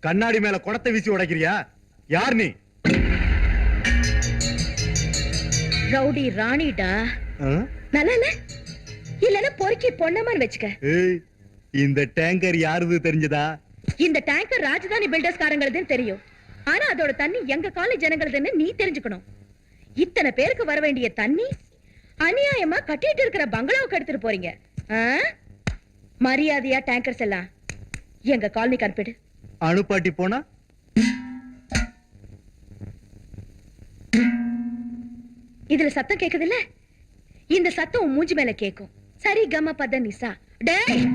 கண்ணாடி மேல குடத்தை வீசி உடைக்கிறியா? யார் நீ? ரவுடி ராணிடா? நல்லா இல்ல இல்லன்னா பொறுக்கி பொண்ணமான்னு வச்சுக்க. இந்த டேங்கர் யாருது தெரிஞ்சதா? இந்த டேங்கர் ராஜதானி பில்டர்ஸ் காரங்களுதுன்னு தெரியும். ஆனா அதோட தண்ணி எங்க காலேஜ் ஜனங்களுதுன்னு நீ தெரிஞ்சுக்கணும். இத்தனை பேருக்கு வர வேண்டிய தண்ணி அநியாயமா கட்டிட்டு இருக்கிற பங்களாவுக்கு எடுத்துட்டு போறீங்க? மரியாதையா டேங்கர்ஸ் எல்லாம் எங்க காலனிக்கு அனுப்பிடு. அணுப்பாட்டி போனா? இதுல சத்தம் கேக்குதுல்ல? இந்த சத்தம் உன் மூஞ்சி மேல கேக்கும். சரி கம பத நிசா. டேய்!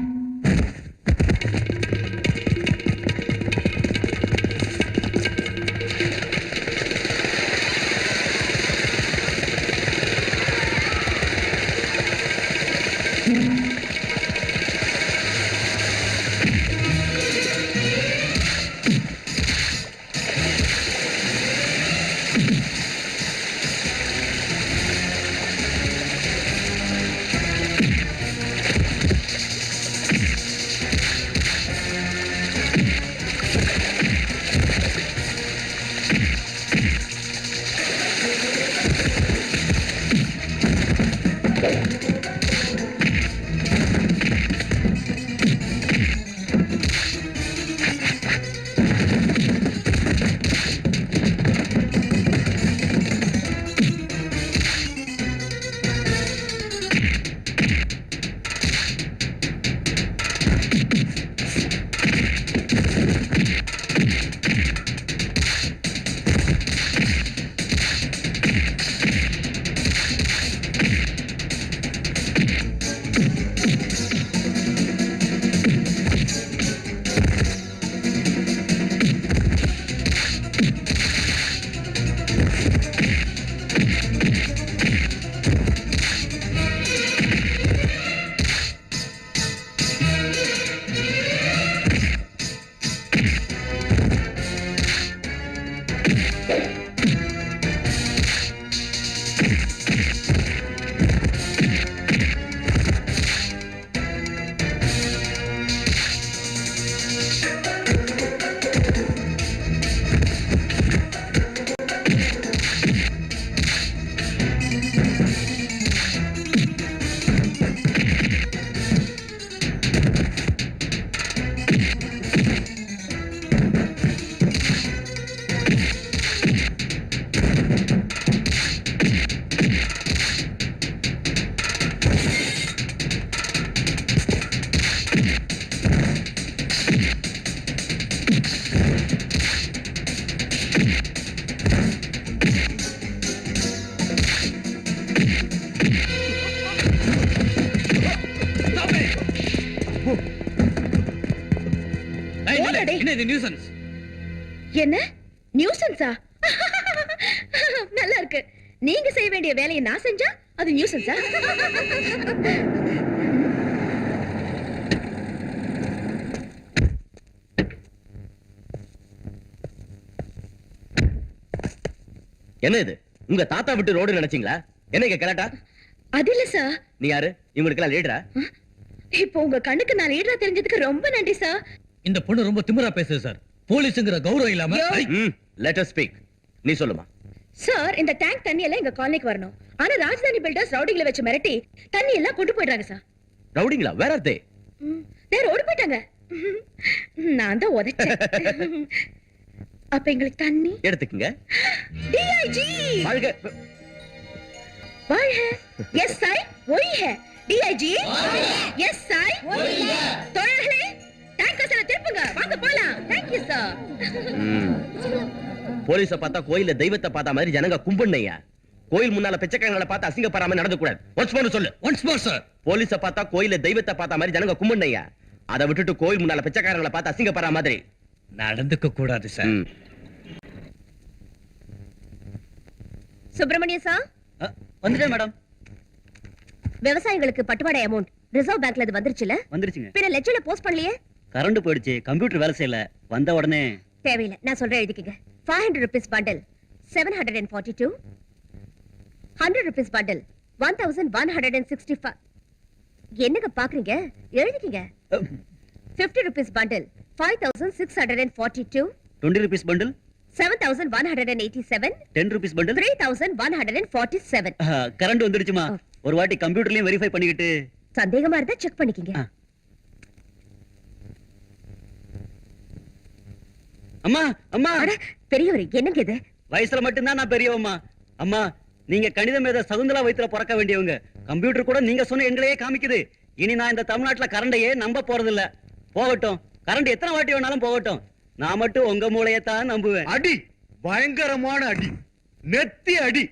என்ன இது நியூசன்ஸ் என்ன? நியூசன்ஸா நல்லா இருக்கு நீங்க செய்ய வேண்டிய வேலையை நான் செஞ்சா அது நியூசன்ஸா என்ன இது? உங்க தாத்தா விட்டு ரோடு நினைச்சீங்களா? என்ன இங்க கலாட்டா? அது இல்ல சார் நீ யாரு? இவங்களுக்கெல்லாம் லீடரா இப்போ உங்க கண்ணுக்கு நான் லீடரா தெரிஞ்சதுக்கு ரொம்ப நன்றி சார் இந்த பொண்ணு ரொம்ப திமிரா பேசுது சார். போலீஸ்ங்கிற கௌரவம் இல்லாம லெட் அஸ் ஸ்பீக் நீ சொல்லுமா? சார் இந்த டேங்க் தண்ணி எல்லாம் எங்க காலனிக்கு வரணும். ஆனா ராஜதானி பில்டர்ஸ் ரவுடிகளை வச்சு மிரட்டி தண்ணி எல்லாம் கொண்டு போயிடுறாங்க சார். ரவுடிங்களா? வேற தே நேரா ஓடி போயிட்டாங்க. நான் தான் உதைச்சேன். அப்ப எங்களுக்கு தண்ணி? எடுத்துக்கங்க. டிஐஜி வாழ்க. வாழ்க. எஸ் போலீஸ பார்த்தா கோயில்ல தெய்வத்தை பார்த்த மாதிரி ஜனங்க கும்பிடுனையா கோயில் முன்னால பிச்சைக்காரங்களை பார்த்து அசிங்கப்படாம நடந்து கூடாது ஒன்ஸ் மோர் சொல்லு. ஒன்ஸ் மோர் சார் போலீஸ பார்த்தா கோயில்ல தெய்வத்தை பார்த்த மாதிரி ஜனங்க கும்பிடுனையா அதை விட்டுட்டு கோயில் முன்னால பிச்சைக்காரங்களை பார்த்து அசிங்கப்படுற மாதிரி. நடந்துக்க கூடாது சார் ம். சுப்பிரமணிய சார் வந்துட்டேன் மேடம் விவசாயிகளுக்கு பட்டுவாடை அமௌண்ட் ரிசர்வ் பேங்க்ல இது வந்துருச்சுல? வந்துருச்சுங்க. பின்ன லெட்ஜர்ல போஸ்ட் பண்ணலையே? கரண்ட் போயிடுச்சு. கம்ப்யூட்டர் வேலை செய்யல. வந்த உடனே தேவையில்லை. நான் சொல்றேன் எழுதிக்கங்க. Five hundred rupees bundle seven hundred and forty two hundred rupees bundle one thousand one hundred and sixty five என்னங்க பாக்குறீங்க? எழுதிக்கங்க. Fifty rupees bundle five thousand six hundred and forty two twenty rupees bundle seven thousand one hundred and eighty seven ten rupees bundle three thousand one hundred and forty seven current வந்துடுச்சுமா ஒரு வாட்டி கம்ப்யூட்டர்லயும் verify பண்ணிக்கிட்டு. சந்தேகமா இருந்தா check பண்ணிக்கங்க. அம்மா அம்மா. பெரியவர் என்னங்க இது? வயசுல மட்டும்தான் நான் பெரியவம்மா. அம்மா நீங்க கணித மேத சகுந்தலா வயித்துல பிறக்க வேண்டியவங்க. கம்ப்யூட்டர் கூட நீங்க சொன்ன எங்களையே காமிக்குது. இனி நான் இந்த தமிழ்நாட்டுல கரண்டையே நம்ப போறது இல்ல போகட்டும். கரண்ட் எத்தனை வாட்டி வேணாலும் போகட்டும். நான் மட்டும் உங்க மூளையத்தான் நம்புவேன். அடி. பயங்கரமான அடி. நெத்தி அடி.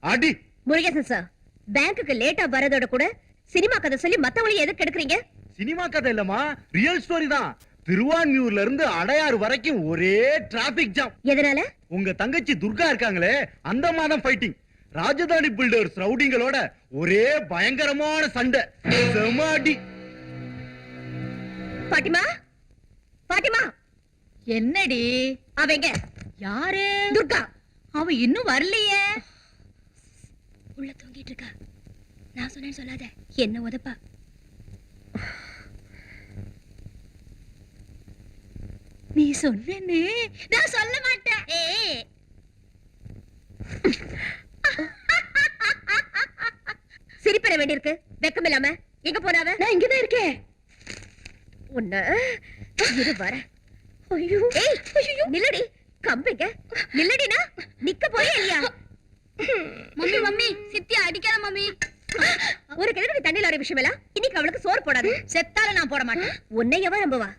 அடி. முருகேசன் சார் பேங்க்குக்கு லேட்டா வரதோட கூட சினிமா கதை சொல்லி மத்தவங்களையும் எதுக்கு எடுக்கிறீங்க சினிமா கதை இல்லம்மா. ரியல் ஸ்டோரி தான். திருவான்மியூர்ல இருந்து அடையாறு வரைக்கும் ஒரே டிராபிக் ஜாம் எதனால? உங்க தங்கச்சி துர்கா இருக்காங்களே அந்த மாதம் ஃபைட்டிங் ராஜதானி பில்டர்ஸ் ரவுடிங்களோட ஒரே பயங்கரமான சண்டை. செம அடி. பாட்டிமா? பாட்டிமா? என்னடி? அவங்க யாரு? துர்கா. அவ இன்னும் வரலையே. உள்ள தூங்கிட்டு இருக்கா. நான் சொன்னேன்னு சொல்லாத. என்ன உதப்பா? நீ சொன்னேன்னு நான் சொல்ல மாட்டேன். சிரிப்பற வேண்டியிருக்கு. வெக்கம் இல்லாம எங்க போனாவ? நான் இங்கதான் இருக்கேன். உன்ன இரு வர. ஐயோ. ஏய் ஐயோ. நில்லடி. கம்பிங்க. நில்லடினா நிக்க போறியா இல்லையா? Mummy mummy. சித்தி அடிக்காத மம்மி. ஒரு கிழக்கு தண்ணியில் வர விஷயம் எல்லாம் இன்னைக்கு அவளுக்கு சோறு போடாது. செத்தால நான் போட மாட்டேன். உன்னை எவன் நம்புவா?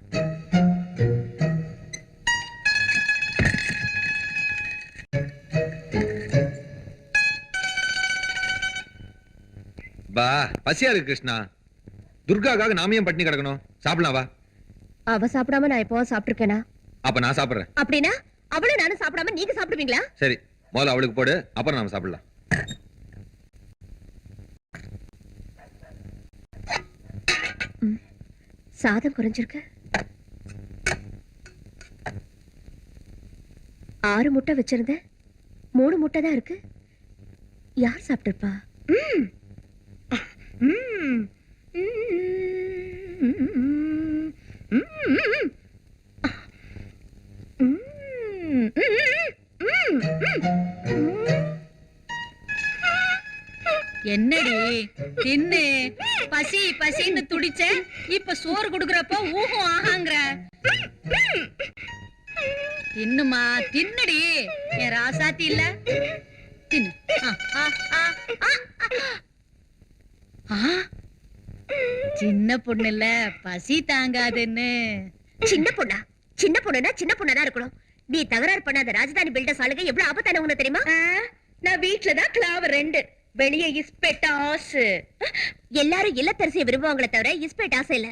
பா பசியா இருக்கு கிருஷ்ணா. துர்காக்காக நாம ஏன் பட்டினி கிடக்கணும்? சாப்பிடலாம் வா. அவ சாப்பிடாம நான் எப்போ சாப்பிட்டிருக்கேனா? அப்ப நான் சாப்பிடுறேன். அப்படின்னா அவளும் நானும் சாப்பிடாம நீங்க சாப்பிடுவீங்களா? சரி முதல்ல அவளுக்கு போடு அப்புறம் நாம சாப்பிடலாம். சாதம் குறைஞ்சிருக்கு. ஆறு முட்டை வச்சிருந்தேன். மூணு முட்டை தான் இருக்கு. யார் சாப்பிட்டிருப்பா? என்னடி? தின்னு. பசி பசின்னு துடிச்ச? இப்ப சோறு குடுக்கறப்ப ஊகம் ஆகாங்கிற. தின்னுமா? தின்னுடி. என் ராசாத்தி இல்ல. தின்னு. சின்ன பொண்ணு இல்ல பசி தாங்காதுன்னு. சின்ன பொண்ணா? சின்ன பொண்ணுனா சின்ன பொண்ணா தான் இருக்கணும். நீ தகராறு பண்ணாத ராஜதானி பில்டர்ஸ் ஆளுங்க எவ்வளவு ஆபத்தான உனக்கு தெரியுமா? நான் வீட்ல தான் கிளாவ் ரெண்டு. வெளியே இஸ்பெட் ஆசு. எல்லாரும் இல்லத்தரசியை விரும்புவாங்களே தவிர இஸ்பெட் ஆசை இல்ல.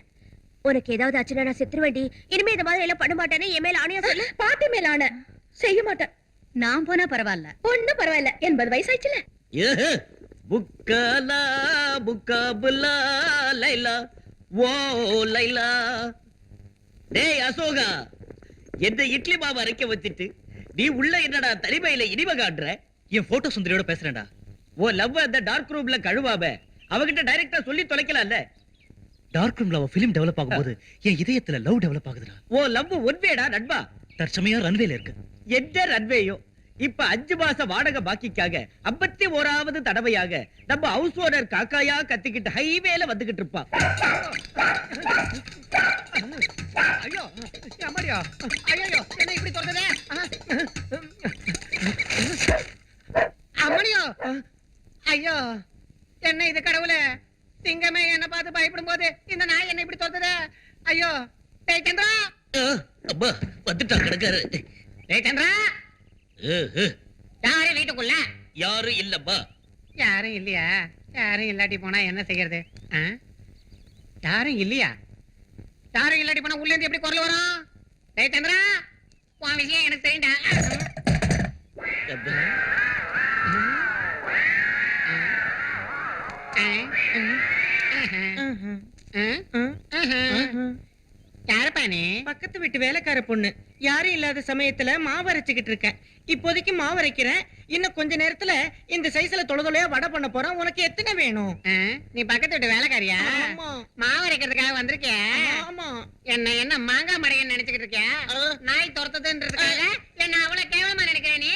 உனக்கு ஏதாவது ஆச்சுன்னா நான் செத்துரு வேண்டி இனிமே இந்த மாதிரி எல்லாம் பண்ண மாட்டேன்னு என் மேல ஆணையா சொல்லு. பாட்டு மேல ஆன செய்ய மாட்டேன். நான் போனா பரவாயில்ல. ஒண்ணும் பரவாயில்ல. எண்பது வயசாயிச்சுல ஏஹு, புக்கலா புக்கபுலா லைலா. ஓ லைலா. டேய் அசோகா. எந்த இட்லி மாவு அரைக்க வச்சுட்டு நீ உள்ள என்னடா தனிமையில இனிமை காட்டுற என் போட்டோ சுந்தரியோட பேசுறேன்டா. ஓ லவ் அந்த டார்க் ரூம்ல கழுவாம அவகிட்ட டைரக்டா சொல்லி தொலைக்கலாம்ல? டார்க் ரூம்ல அவ பிலிம் டெவலப் ஆகும்போது என் இதயத்துல லவ் டெவலப் ஆகுதுடா. ஓ லவ் ஒன்வேடா நண்பா? தற்சமயம் ரன்வேல இருக்கு. எந்த ரன்வேயோ இப்ப அஞ்சு மாச வாடகை பாக்கிக்காக ஐம்பத்தி ஓராவது தடவையாக நம்ம ஹவுஸ் ஓனர் காக்காயா கத்திக்கிட்டு ஹைவேல வந்துகிட்டு இருப்பா ஐயோ அம்மாடியா. ஐயோ என்ன இப்படி தொடர்ந்ததே அம்மனியோ ஐயோ என்ன இது கடவுளே. சிங்கமே என்ன பார்த்து பயப்படும் போது இந்த நாய் என்ன இப்படி தோத்தது ஐயோ டேய் சந்திரா. அப்பா வந்துட்டா கிடக்காரு அஹ், யாரும் வீட்டுக்குள்ள? யாரும் இல்லப்பா யாரும் இல்லையா? யாரும் இல்லாட்டி போனா என்ன செய்யறது? யாரும் இல்லையா? சாரும் இல்லாட்டி போனா உள்ள இருந்து எப்படி குரல் வரும் டேய் சந்திரா உன் விஷயம் எனக்கு தெரியுண்டா Mm-hmm. தெரியும்டா அப்பா. வேலைக்கார பொண்ணு. யாரும் இல்லாத சமயத்துல மாவு அரைச்சுக்கிட்டு இருக்கேன். இப்போதைக்கு மாவு அரைக்கிறேன் இன்னும் கொஞ்ச நேரத்துல இந்த சைஸ்ல தொலை தொலையா வடை பண்ண போறேன். உனக்கு எத்தனை வேணும்? நீ பக்கத்து வீட்டு வேலைக்காரியா? மாவு அரைக்கிறதுக்காக வந்திருக்க ஆமா. என்ன என்ன மாங்காய் மடையன்னு நினைச்சுக்கிட்டு இருக்கியா? நாய் துரத்துதுன்றதுக்காக? என்ன அவ்வளவு கேவலமா நினைக்கிறேன் நீ?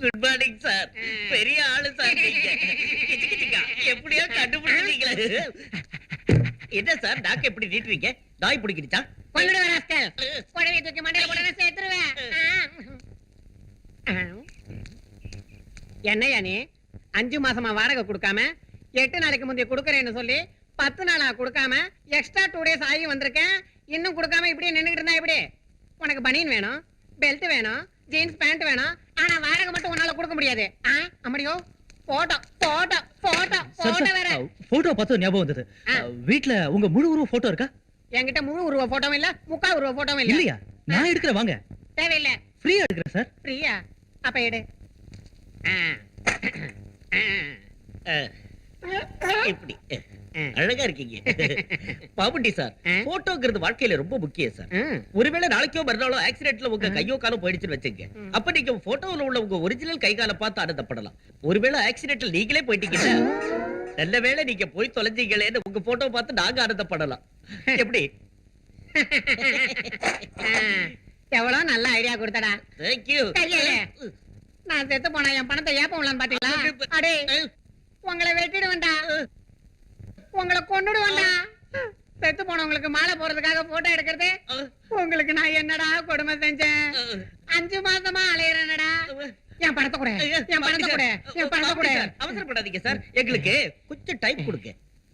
குட் மார்னிங் சார் பெரிய ஆளு சார் நீங்க. எப்படியோ கண்டுபிடிச்சீங்களே என்ன சார் நாக்கு எப்படி நீட்டுறீங்க நாய் பிடிக்கிடுச்சா? கொண்டுடுவேன் ராஸ்கல். புடவை தூக்கி மண்டையில போட்டு சேர்த்துருவேன். என்னையா நீ? அஞ்சு மாசமா வாடகை கொடுக்காம எட்டு நாளைக்கு முந்தைய கொடுக்கறேன்னு சொல்லி பத்து நாளா கொடுக்காம எக்ஸ்ட்ரா டூ டேஸ் ஆகி வந்திருக்கேன். இன்னும் கொடுக்காம இப்படியே நின்னுகிட்டு இருந்தா எப்படி? உனக்கு பனியன் வேணும் பெல்ட் வேணும் ஜீன்ஸ் பேண்ட் வேணும். ஆனா வாடகை மட்டும் உன்னால கொடுக்க முடியாது. அம்மடியோ? Photo photo photo sir photo வேற. சார் போட்டோ பார்த்து ஞாபகம் வந்தது. வீட்ல உங்க முழு உருவ போட்டோ இருக்கா? என்கிட்ட முழு உருவ போட்டோவும் இல்ல முக்கா உருவ போட்டோவும் இல்ல. இல்லையா? நான் எடுக்கிறேன் வாங்க. தேவையில்ல. ஃப்ரீயா எடுக்கிறேன் சார் பிரியா அப்ப எடு. இப்படி. அழகா இருக்கீங்க. பாபுட்டி சார்? போட்டோங்கிறது வாழ்க்கையில ரொம்ப முக்கியம் சார். ஒருவேளை நாளைக்கோ மறுநாளோ ஆக்சிடென்ட்ல உங்க கையோ காலோ போயிடுச்சுன்னு வச்சுங்க அப்ப நீங்க போட்டோல உள்ள உங்க ஒரிஜினல் கை காலை பார்த்து ஆனந்தப்படலாம் ஒருவேளை ஆக்சிடென்ட்ல நீங்களே போயிட்டீங்கன்னா நல்ல வேளை நீங்க போய் தொலைஞ்சீங்களேன்னு உங்க போட்டோ பார்த்து நாங்க ஆனந்தப்படலாம் எப்படி. எவ்வளவு நல்ல ஐடியா கொடுத்தடா. தேங்க்யூ. நான் செத்து போனா என் பணத்தை ஏப்பம் பாத்தீங்களா? அடே உங்களை வெட்டிடுவேன்டா. உங்களை கொன்னுடுவேன்டா. செத்து போனவங்களுக்கு மாலை போறதுக்காக போட்டோ எடுக்கிறது. உங்களுக்கு நான் என்னடா கொடுமை செஞ்சேன்? அஞ்சு மாசமா அலையறேனடா. என் பணத்தை கூட. என் பணத்தை கூட. என் பணத்தை கூட. அவசரப்படாதீங்க சார். எங்களுக்கு கொஞ்சம் டைம் கொடுங்க.